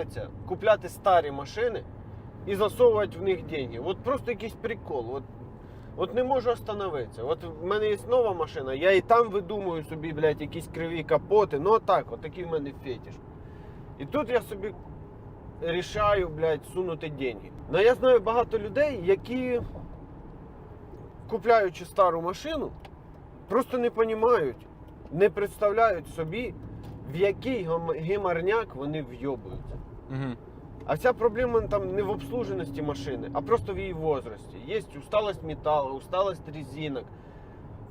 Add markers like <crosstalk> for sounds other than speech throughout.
нравиться купляти старі машини і засовувати в них деньги. От просто якийсь прикол. От, от не можу остановитися. От в мене є нова машина, я і там видумую собі, блядь, якісь криві капоти. Ну отак, от такий в мене фетиш. І тут я собі рішаю, блядь, сунути деньги. Ну я знаю багато людей, які, купляючи стару машину, просто не розуміють, не представляють собі, в який геморняк вони вйобуються. Мгм. А вся проблема там не в обслуженості машини, а просто в її возрасті. Є усталость металу, усталость резинок.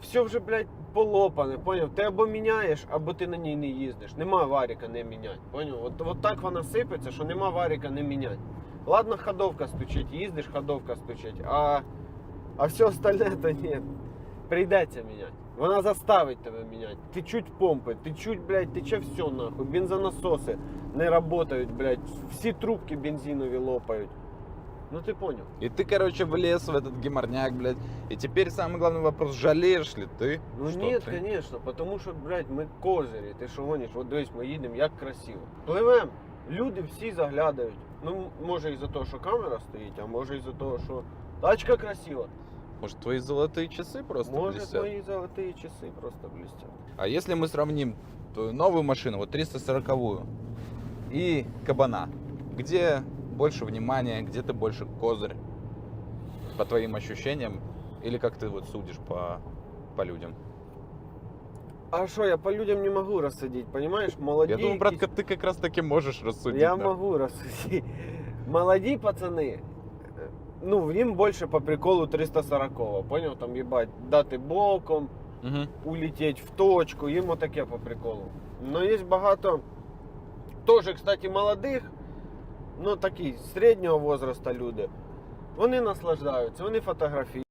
Все вже, блядь, полопане, поняв? Ти або міняєш, або ти на ній не їздиш. Нема варіка не міняти. Поняв? От, от так вона сипеться, що нема варіка не міняти. Ладно, ходовка стучить, їздиш, ходовка стучить, а, а все остальне то ні. Прийдеться міняти. Вона заставить тебе міняти. Ти чуть помпи, ти чуть, блядь, тече все нахуй. Бензонасоси не работають, блядь. Всі трубки бензинові лопають. Ну ти понял. И ты, короче, влез в этот геморняк, блядь. И теперь самый главный вопрос, жалеешь ли ты? Ну что ні, ты- звісно, тому що, блядь, ми козирі, ти що гониш, от дивись, ми їдемо, як красиво. Пливем, люди всі заглядають. Ну, м- може із-за того, що камера стоїть, а може із-за того, що тачка красива. Может, твои золотые часы просто може блестят? твої золоті часи просто блістять. А если мы сравним твою новую машину, вот 340-ю, и кабана, где больше внимания, где ты больше козырь, по твоим ощущениям, или как ты вот судишь по, по людям? А що, я по людям не можу розсудити, розумієш? Молоді. Я думаю, братка, якісь- ты как раз таки можешь рассудить. Я да. можу розсудити. <laughs> Молоді пацани, ну, їм більше по приколу 340-го, поняв? Там, їбать, дати боком, угу. улететь в точку, їм отаке по приколу. Но є багато теж, кстати, молодих, ну такі середнього возраста люди. Вони наслаждаються, вони фотографують.